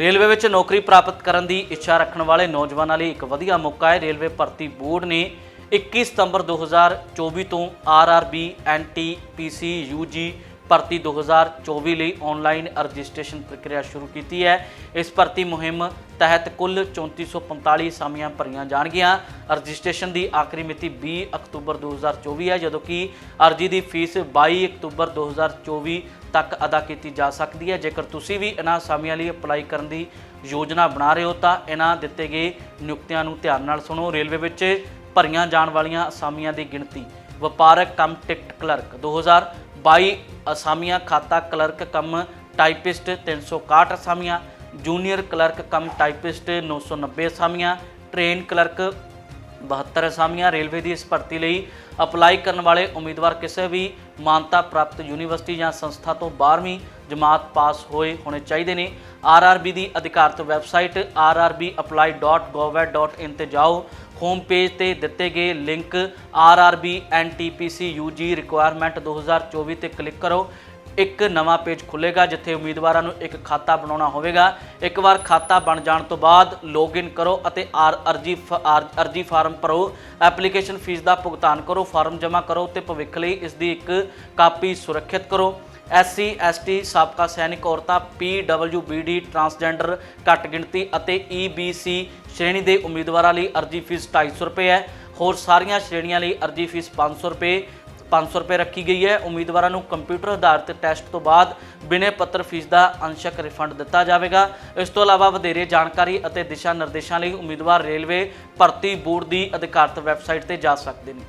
Railway ਵਿੱਚ ਨੌਕਰੀ ਪ੍ਰਾਪਤ ਕਰਨ ਦੀ ਇੱਛਾ ਰੱਖਣ ਵਾਲੇ ਨੌਜਵਾਨਾਂ ਲਈ ਇੱਕ ਵਧੀਆ ਮੌਕਾ ਹੈ। ਰੇਲਵੇ ਭਰਤੀ ਬੋਰਡ ਨੇ 21 ਸਤੰਬਰ 2024 ਤੋਂ ਆਰਆਰਬੀ ਐਨਟੀਪੀਸੀ ਯੂਜੀ ਭਰਤੀ 2024 ਲਈ ਆਨਲਾਈਨ ਰਜਿਸਟ੍ਰੇਸ਼ਨ ਪ੍ਰਕਿਰਿਆ ਸ਼ੁਰੂ ਕੀਤੀ ਹੈ। ਇਸ ਭਰਤੀ ਮੁਹਿੰਮ ਤਹਿਤ ਕੁੱਲ 3445 ਅਸਾਮੀਆਂ ਭਰੀਆਂ ਜਾਣਗੀਆਂ। ਰਜਿਸਟ੍ਰੇਸ਼ਨ ਦੀ ਆਖਰੀ ਮਿਤੀ 20 ਅਕਤੂਬਰ 2024 ਹੈ, ਜਦੋਂ ਕਿ ਅਰਜੀ ਦੀ ਫੀਸ 22 ਅਕਤੂਬਰ 2024 ਤੱਕ ਅਦਾ ਕੀਤੀ ਜਾ ਸਕਦੀ ਹੈ। ਜੇਕਰ ਤੁਸੀਂ ਵੀ ਇਹਨਾਂ ਅਸਾਮੀਆਂ ਲਈ ਅਪਲਾਈ ਕਰਨ ਦੀ ਯੋਜਨਾ ਬਣਾ ਰਹੇ ਹੋ, ਤਾਂ ਇਹਨਾਂ ਦਿੱਤੇ ਗਏ ਨਿਯੁਕਤੀਆਂ ਨੂੰ ਧਿਆਨ ਨਾਲ ਸੁਣੋ। ਰੇਲਵੇ ਵਿੱਚ ਭਰੀਆਂ ਜਾਣ ਵਾਲੀਆਂ ਅਸਾਮੀਆਂ ਦੀ ਗਿਣਤੀ। ਵਪਾਰਕ ਕੰਮ ਟਿਕਟ ਕਲਰਕ 2022 ਅਸਾਮੀਆਂ ਖਾਤਾ ਕਲਰਕ ਕੰਮ ਟਾਈਪਿਸਟ 361 ਅਸਾਮੀਆਂ। ਜੂਨੀਅਰ ਕਲਰਕ ਕਮ ਟਾਈਪਿਸਟ 990 ਅਸਾਮੀਆਂ। ਟ੍ਰੇਨ ਕਲਰਕ 72 ਅਸਾਮੀਆਂ ਰੇਲਵੇ ਦੀ ਇਸ ਭਰਤੀ ਲਈ ਅਪਲਾਈ ਕਰਨ ਵਾਲੇ ਉਮੀਦਵਾਰ ਕਿਸੇ ਵੀ ਮਾਨਤਾ ਪ੍ਰਾਪਤ ਯੂਨੀਵਰਸਿਟੀ ਜਾਂ ਸੰਸਥਾ ਤੋਂ 12ਵੀਂ ਜਮਾਤ ਪਾਸ ਹੋਏ ਹੋਣੇ ਚਾਹੀਦੇ ਨੇ। ਆਰਆਰਬੀ ਦੀ ਅਧਿਕਾਰਤ ਵੈਬਸਾਈਟ rrbapply.gov.in ਤੇ ਜਾਓ। ਹੋਮ ਪੇਜ ਤੇ ਦਿੱਤੇ ਗਏ link RRB NTPC UG requirement 2024 ਤੇ ਕਲਿੱਕ ਕਰੋ। ਇੱਕ ਨਵਾਂ ਪੇਜ ਖੁੱਲੇਗਾ ਜਿੱਥੇ ਉਮੀਦਵਾਰਾਂ ਨੂੰ ਇੱਕ ਖਾਤਾ ਬਣਾਉਣਾ ਹੋਵੇਗਾ। ਇੱਕ ਵਾਰ ਖਾਤਾ ਬਣ ਜਾਣ ਤੋਂ ਬਾਅਦ ਲੌਗਇਨ ਕਰੋ ਅਤੇ ਆਰ ਅਰਜੀ ਫ- ਆਰ- ਅਰਜੀ ਫਾਰਮ ਭਰੋ। ਐਪਲੀਕੇਸ਼ਨ ਫੀਸ ਦਾ ਭੁਗਤਾਨ ਕਰੋ, ਫਾਰਮ ਜਮ੍ਹਾਂ ਕਰੋ ਤੇ ਭਵਿੱਖ ਲਈ ਇਸ ਦੀ ਇੱਕ ਕਾਪੀ ਸੁਰੱਖਿਅਤ ਕਰੋ। ਐਸਸੀ, ਐਸਟੀ, ਸਾਬਕਾ ਸੈਨਿਕ ਔਰਤਾਂ ਪੀਡਬਲਯੂਬੀਡੀ ਟਰਾਂਸਜੈਂਡਰ, ਘੱਟ ਗਿਣਤੀ ਅਤੇ ਈਬੀਸੀ ਸ਼੍ਰੇਣੀ ਦੇ ਉਮੀਦਵਾਰਾਂ ਲਈ ਅਰਜੀ ਫੀਸ 250 ਰੁਪਏ ਹੈ। ਹੋਰ ਸਾਰੀਆਂ ਸ਼੍ਰੇਣੀਆਂ ਲਈ ਅਰਜੀ ਫੀਸ 500 ਰੁਪਏ। 500 ਰੁਪਏ ਰੱਖੀ ਗਈ ਹੈ। ਉਮੀਦਵਾਰਾਂ ਨੂੰ ਕੰਪਿਊਟਰ ਆਧਾਰਿਤ ਟੈਸਟ ਤੋਂ ਬਾਅਦ ਬਿਨੇ ਪੱਤਰ ਫੀਸ ਦਾ ਅੰਸ਼ਕ ਰਿਫੰਡ ਦਿੱਤਾ ਜਾਵੇਗਾ। ਇਸ ਤੋਂ ਇਲਾਵਾ ਵਧੇਰੇ ਜਾਣਕਾਰੀ ਅਤੇ ਦਿਸ਼ਾ ਨਿਰਦੇਸ਼ਾਂ ਲਈ ਉਮੀਦਵਾਰ ਰੇਲਵੇ ਭਰਤੀ ਬੋਰਡ ਦੀ ਅਧਿਕਾਰਤ ਵੈਬਸਾਈਟ ਤੇ ਜਾ ਸਕਦੇ ਨੇ।